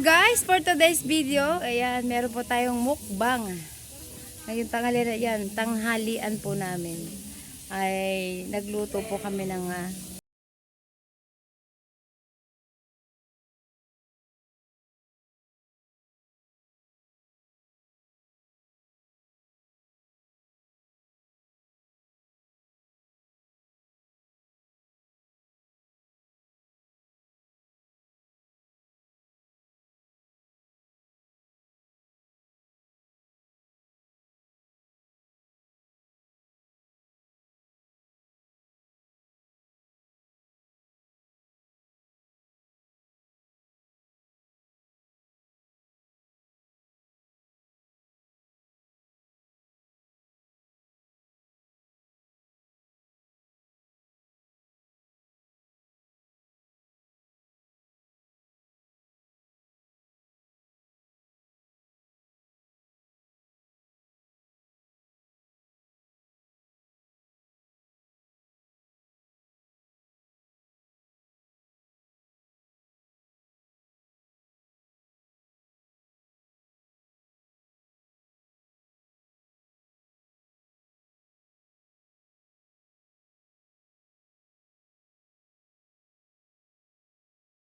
guys, for today's video, ayan, meron po tayong mukbang. Ngayon tanghali na yan, tanghalian po namin. Ay, nagluto po kami ng ah,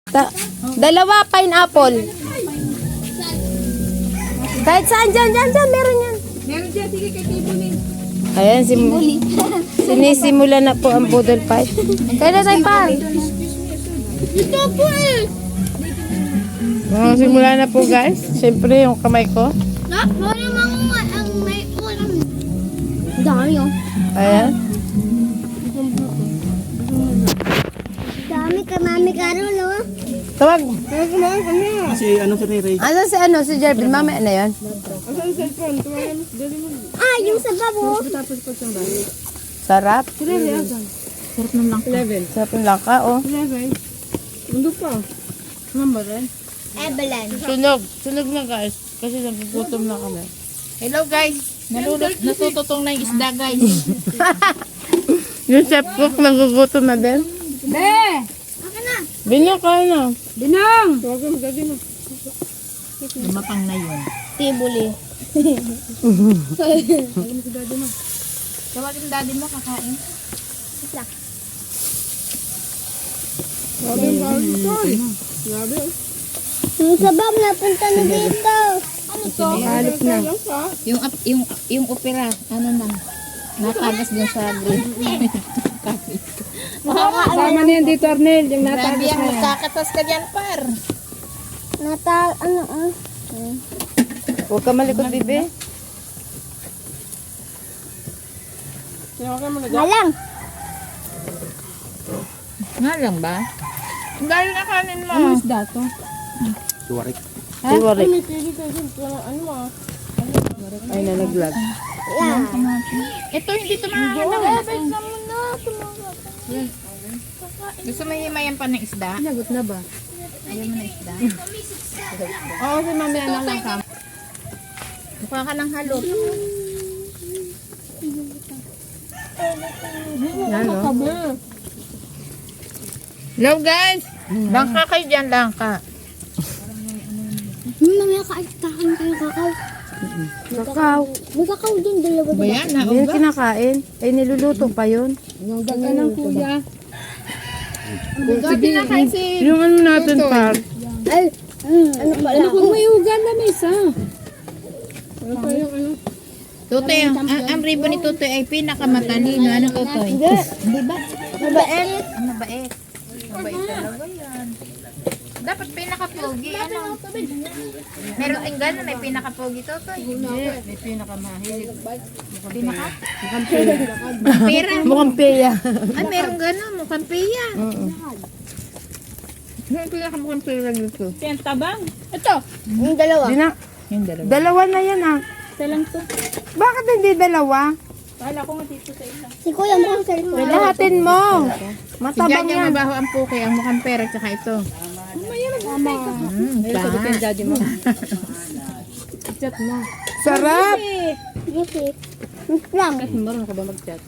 Ta- dalawa pineapple. Kahit saan dyan, dyan, dyan, meron yan. Meron dyan, sige kay Tibunin. Ayan, sim sinisimula na po ang budol fight. Kaya na tayo pa. Ito po eh! Oh, simula na po guys. Siyempre yung kamay ko. Na, wala mga ang may ulam. Dami oh. Ayan. Dami ka mami Carol oh. Tawag. Kasi ano sa Ray? Ano si ano si Jervin? Mamaya na yan. Ah, yung sa babo. Sarap. Sarap ng lang. Level. Sarap yung langka, oh. Level. Mundo pa. Number rin. Evelyn. Sunog. Sunog na guys. Kasi nagugutom na kami. Hello guys, nalulot, natututong na yung isda guys. Yung chef cook nagugutom na din. Be! Aka na. Binyo ka na. Binang! Lumapang na yun. Tibuli. Tawagin yung daddy mo kakain. Yung sabab napunta na dito. Ano to? Halip na. Yung yung yung opera, ano na. Natagas dun sa green. Tama na yan dito, Arnel. Yung Grabe yan, magkakatas ka dyan par. Nata, ano ah. Huwag ka malikot, bibi. Malang. Nga lang ba? Dahil na kanin mo. Suwarik. Si Warwick. Ay, nalaglag. Yeah. Ito hindi ito makakahanap. Gusto mo himayan pa ng isda? Nagot na ba? Ayaw mo ng isda? Oo, si mami ano lang ka. Mukha ka ng halot. Yan, no? Hello guys! Langka kayo dyan, langka. Hmm, mamaya kain kayo kakao. Kakao. May kakao din, dalawa Ba yan? Hindi kinakain. Ay, niluluto pa yun. Gabi na kayo si... Yung ano natin pa. Ay, mm, ano pala? Ano kung may Tutoy, ang, ang, ang ribbon ni Tutoy ay pinakamatalino. Ano Tutoy? Di ba? mabait? Mabait. Mabait talaga yan. Dapat pinaka-pogi. Ano? Meron din gano'n, may pinaka-pogi Tutoy. May pinakamahilig. Pinaka? Pera. Mukhang peya. Ay, meron gano'n. Mukhang piya. Oo. Yung pinaka-mukhang pera dito. Yung dalawa. Di na. Yung dalawa. Dalawa na yan ah. Bakit hindi dalawa? Si Kuya mo ang cellphone. Lahatin mo. Matabang Jan yung yan. mabaho ang puki, ang mukhang pera, tsaka ito. Mm, pa. Sarap. Kasi, lang.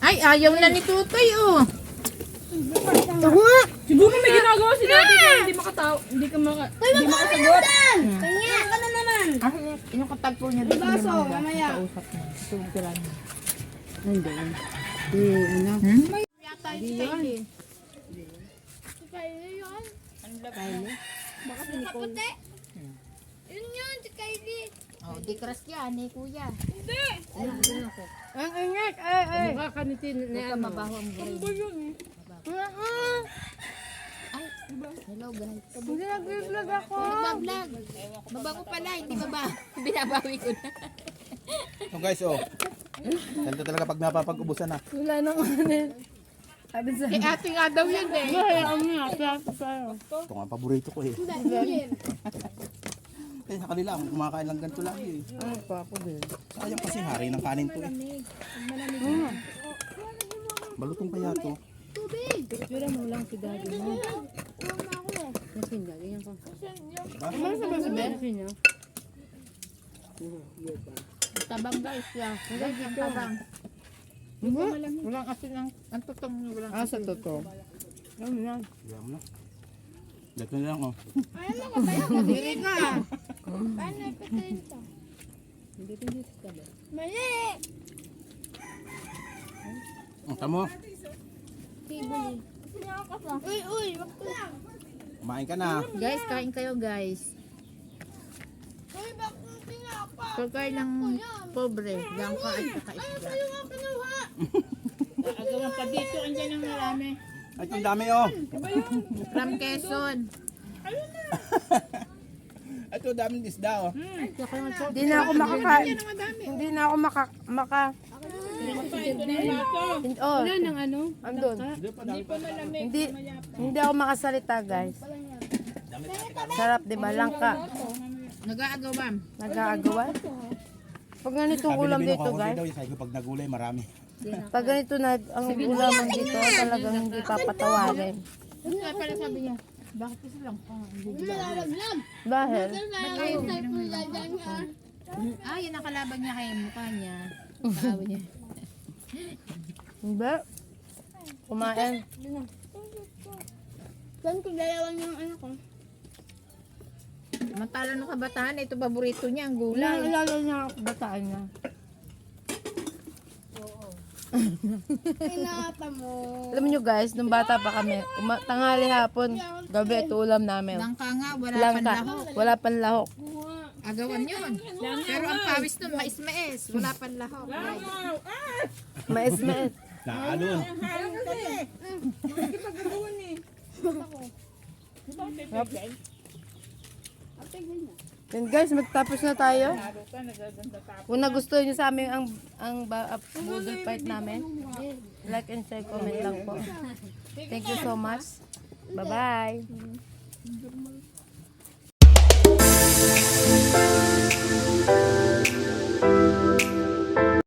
Ay, ayaw na ni Tutoy, oh. Ako nga. Siguro may ginagawa si Daddy kaya hindi makataw, hindi ka maka, hindi makasagot. Kanya ka na naman. Ah, yung katagpo niya dito Baso, yung mamaya. kausap niya. Suguran niya. Hindi. Eh, ano? Yata yung Kylie. Kylie yun. Kylie? Kaputi. Yun yun, si Kylie. Oh, di crush yan ni kuya. Ang ingat, ay, ay. Mukha ka ni Tin, Huwag ka ano. mabaho ang brain. Ay, hello guys. Hindi nag-vlog ako. Nagbablog. Mabago pala, hindi baba. Binabawi ko na. So guys, oh. Ganito talaga pag napapag-ubusan na. Wala nang ano. Sabi sa... Eh, ate nga daw yan eh. Ay, ang nga, plato tayo. Ito nga, paborito ko eh. Kaya sa kanila, kumakain lang ganito lagi eh. Ano pa ako din? Sayang kasi hari ng kanin to eh. Balutong kaya to. Picture mo lang si daddy mo. Kasi nga, ganyan. Diba? Ano sa si Bessie niya? Tabang guys, yeah. Guys, tabang. Walang asin ang, ang tutong niya. Walang Ah, sa totoo. Ano yan? Diyan mo na. Dito na lang oh. Diri ka. Paano ipatayin ito? Hindi dito ka ba? Mali. Ang tamo, Tibuli. Uy, uy, wag ko lang. kumain ka na. Guys, kain kayo guys. Uy, bak Pagkain ng pobre, diyan ka ay kakaisda. Sa'yo nga kinuha. Agawan pa dito, andyan ang marami. Ay, ang dami oh. From Quezon. Ito, daming isda oh. Hindi na ako makakain. Hindi na ako maka... maka oh, Wala nang ano? Andun. Hindi, hindi ako makasalita guys. Sarap, di ba? Langka. Nag-aagawam. Nag-aagawan. Pag ganitong Sabi ulam dito guys, daw. Sabi ko, pag nagulay, marami. pag ganito na ang ulaman dito, talagang hindi papatawarin. Ano nga pala sabi niya? Bakit kasi lang? Ah, hindi Nalalaglag. Dahil. Ah, yun ang kalaban niya kay mukha niya. Kaawa niya. hindi. Kumain. Saan ko dalawan yung ano ko? Mantala nung kabataan, ito paborito niya, ang gulay. lalo niya ako bataan niya. Tinapa mo. Alam niyo guys, nung bata pa kami, uma- tanghali hapon, gabi ito ulam namin. Langka nga, wala pang Langka. lahok. Wala pang lahok. Agawan yun. Pero ang pawis nun, mais-mais. Wala pang lahok. Mais-mais. Naalon. Then guys, magtapos na tayo. Kung nagustuhan nyo sa amin ang ang noodle ah, fight namin, like and share, comment lang po. Thank you so much. Bye-bye.